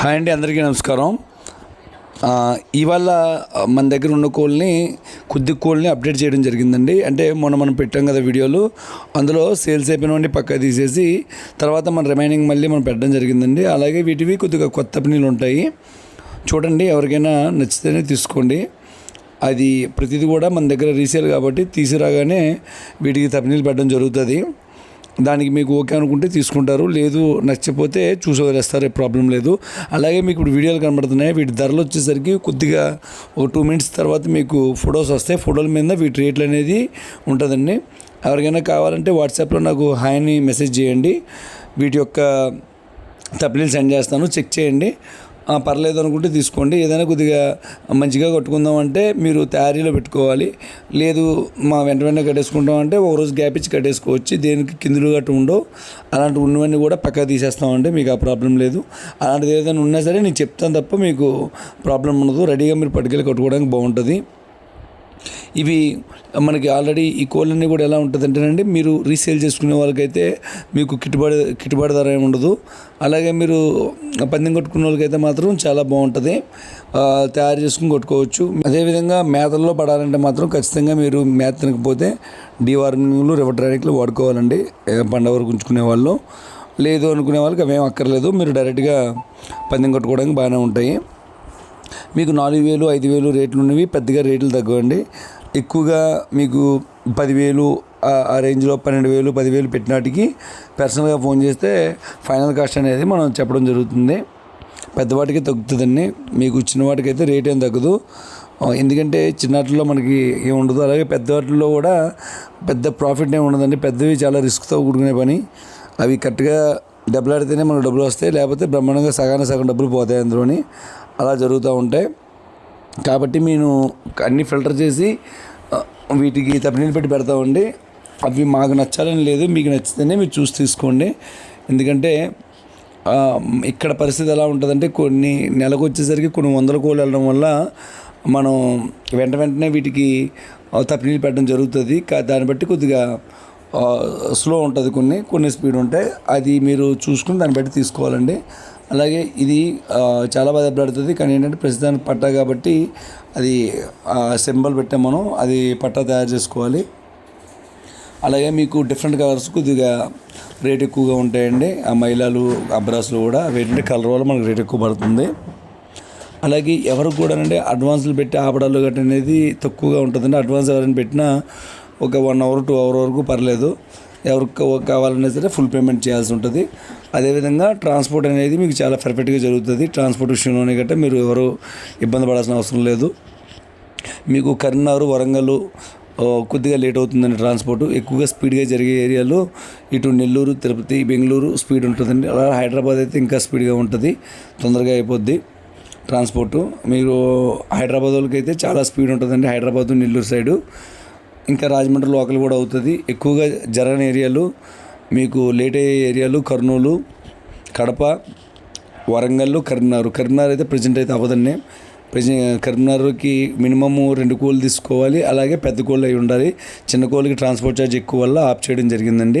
Hi అండి అందరికీ నమస్కారం. ఇవాళ మన దగ్గర ఉన్న కోల్ని కొద్ది కోల్ని అప్డేట్ చేయడం జరిగిందండి. అంటే మొన్న మనం పెట్టాం కదా వీడియోలు అందులో సేల్స్ అయిపోయినవన్నీ పక్క తీసేసి తర్వాత మన రిమైనింగ్ మళ్ళీ మనం పెట్టడం జరిగిందండి. అలాగే వీటివి కొద్దిగా కొత్త పనీలు ఉంటాయి. చూడండి ఎవరికైనా నచ్చితేనే తీసుకోండి. అది ప్రతిదీ కూడా మన దగ్గర రీసేల్ కాబట్టి తీసిరాగానే వీటికి తప్పనీళ్ళు పెట్టడం జరుగుతుంది. దానికి మీకు ఓకే అనుకుంటే తీసుకుంటారు. లేదు నచ్చకపోతే చూసి వదిలేస్తారు ప్రాబ్లం లేదు. అలాగే మీకు ఇప్పుడు వీడియోలు కనబడుతున్నాయి. వీటి ధరలు వచ్చేసరికి కొద్దిగా ఒక టూ మినిట్స్ తర్వాత మీకు ఫొటోస్ వస్తాయి. ఫోటోల మీద వీటి రేట్లు అనేది ఉంటుందండి. ఎవరికైనా కావాలంటే వాట్సాప్లో నాకు హాయ్ అని మెసేజ్ చేయండి. వీటి యొక్క తప్లీలు సెండ్ చేస్తాను. చెక్ చేయండి. పర్లేదు అనుకుంటే తీసుకోండి. ఏదైనా కొద్దిగా మంచిగా కట్టుకుందాం అంటే మీరు తయారీలో పెట్టుకోవాలి. లేదు మా వెంట వెంటనే కట్టేసుకుంటాం అంటే ఒక రోజు గ్యాప్ ఇచ్చి కట్టేసుకోవచ్చు. దేనికి కిందులు గట్టు ఉండవు. అలాంటి ఉన్నవన్నీ కూడా పక్కకు తీసేస్తామంటే మీకు ఆ ప్రాబ్లం లేదు. అలాంటిది ఏదైనా ఉన్నా సరే నేను చెప్తాను తప్ప మీకు ప్రాబ్లం ఉండదు. రెడీగా మీరు పట్టుకెళ్ళి కట్టుకోవడానికి బాగుంటుంది. ఇవి మనకి ఆల్రెడీ ఈ కోళ్ళన్నీ కూడా ఎలా ఉంటుందంటేనండి మీరు రీసేల్ చేసుకునే వాళ్ళకైతే మీకు కిట్టుబాటు గిట్టుబాటు ధర ఏమి ఉండదు. అలాగే మీరు పందెం కొట్టుకునే వాళ్ళకైతే మాత్రం చాలా బాగుంటుంది. తయారు చేసుకుని కొట్టుకోవచ్చు. అదేవిధంగా మేతల్లో పడాలంటే మాత్రం ఖచ్చితంగా మీరు మేత తినకపోతే డీవార్మింగ్లు రివర్ట్రానిక్లు వాడుకోవాలండి. పండ పండగ వరకు ఉంచుకునే వాళ్ళు. లేదు అనుకునే వాళ్ళకి అవేం అక్కర్లేదు. మీరు డైరెక్ట్గా పందెం కొట్టుకోవడానికి బాగానే ఉంటాయి. మీకు నాలుగు వేలు ఐదు వేలు రేట్లు ఉన్నవి పెద్దగా రేట్లు తగ్గవండి. ఎక్కువగా మీకు పదివేలు ఆ- రేంజ్లో పన్నెండు వేలు పదివేలు పెట్టినాటికి పర్సనల్గా ఫోన్ చేస్తే ఫైనల్ కాస్ట్ అనేది మనం చెప్పడం జరుగుతుంది. పెద్దవాటికి తగ్గుతుందండి. మీకు చిన్నవాటికి అయితే రేట్ ఏం తగ్గదు. ఎందుకంటే చిన్నవాటిలో మనకి ఏం ఉండదు. అలాగే పెద్ద వాటిల్లో కూడా పెద్ద ప్రాఫిట్ ఏమి ఉండదండి. పెద్దవి చాలా రిస్క్తో కూడుకునే పని. అవి కరెక్ట్గా దెబ్బలాడితేనే మనకు డబ్బులు వస్తాయి. లేకపోతే బ్రహ్మాండంగా సగాన సగం డబ్బులు పోతాయి అందులోని. అలా జరుగుతూ ఉంటాయి కాబట్టి నేను అన్ని ఫిల్టర్ చేసి వీటికి తప్పనీళ్ళు పెట్టి పెడతామండి అవి మాకు నచ్చాలని లేదు మీకు నచ్చితేనే మీరు చూసి తీసుకోండి. ఎందుకంటే ఇక్కడ పరిస్థితి ఎలా ఉంటుందంటే కొన్ని నెలకు వచ్చేసరికి కొన్ని వందల కోళ్ళు వెళ్ళడం వల్ల మనం వెంట వెంటనే వీటికి ఆ, తప్పనీళ్ళు పెట్టడం జరుగుతుంది. దాన్ని బట్టి కొద్దిగా స్లో ఉంటుంది కొన్ని కొన్ని స్పీడ్ ఉంటాయి అది మీరు చూసుకుని దాన్ని బట్టి తీసుకోవాలండి. అలాగే ఇది చాలా బాగా దెబ్బలాడుతుంది. కానీ ఏంటంటే ప్రస్తుతానికి పట్టా కాబట్టి అది సింబల్ పెట్టాం మనం. అది పట్టా తయారు చేసుకోవాలి. అలాగే మీకు డిఫరెంట్ కలర్స్ కొద్దిగా రేట్ ఎక్కువగా ఉంటాయండి. ఆ మైలాలు అబ్రాస్లు కూడా. వేటింటే కలర్ వల్ల మనకు రేట్ ఎక్కువ పడుతుంది. అలాగే ఎవరు కూడా అంటే అడ్వాన్స్లు పెట్టి ఆపడాలు గట్రా అనేది తక్కువగా ఉంటుందండి. అడ్వాన్స్ ఎవరైనా పెట్టినా ఒక వన్ అవర్ టూ అవర్ వరకు పర్లేదు. ఎవరికి కా- కావాలన్నా సరే ఫుల్ పేమెంట్ చేయాల్సి ఉంటుంది. అదేవిధంగా ట్రాన్స్పోర్ట్ అనేది మీకు చాలా పర్ఫెక్ట్గా జరుగుతుంది. ట్రాన్స్పోర్ట్ విషయంలోనే గట్ట మీరు ఎవరు ఇబ్బంది పడాల్సిన అవసరం లేదు. మీకు కరీంనగర్ వరంగల్ కొద్దిగా లేట్ అవుతుందండి ట్రాన్స్పోర్ట్ ఎక్కువగా స్పీడ్గా జరిగే ఏరియాలో ఇటు నెల్లూరు తిరుపతి బెంగళూరు స్పీడ్ ఉంటుందండి. అలా హైదరాబాద్ అయితే ఇంకా స్పీడ్గా ఉంటుంది. తొందరగా అయిపోద్ది ట్రాన్స్పోర్టు మీరు హైదరాబాద్ వాళ్ళకైతే అయితే చాలా స్పీడ్ ఉంటుందండి. హైదరాబాద్ నెల్లూరు సైడు ఇంకా రాజమండ్రి లోకల్ కూడా అవుతుంది. ఎక్కువగా జరగని ఏరియాలు మీకు లేట్ అయ్యే ఏరియాలు కర్నూలు కడప వరంగల్ కరీంనగర్. కరీంనగర్ అయితే ప్రజెంట్ అయితే అవ్వదండి ప్రజెంట్ కరీంనగర్కి మినిమమ్ రెండు కోళ్ళు తీసుకోవాలి. అలాగే పెద్ద కోళ్ళు అయి ఉండాలి. చిన్న కోళ్ళకి ట్రాన్స్పోర్ట్ ఛార్జ్ ఎక్కువ వల్ల ఆఫ్ చేయడం జరిగిందండి.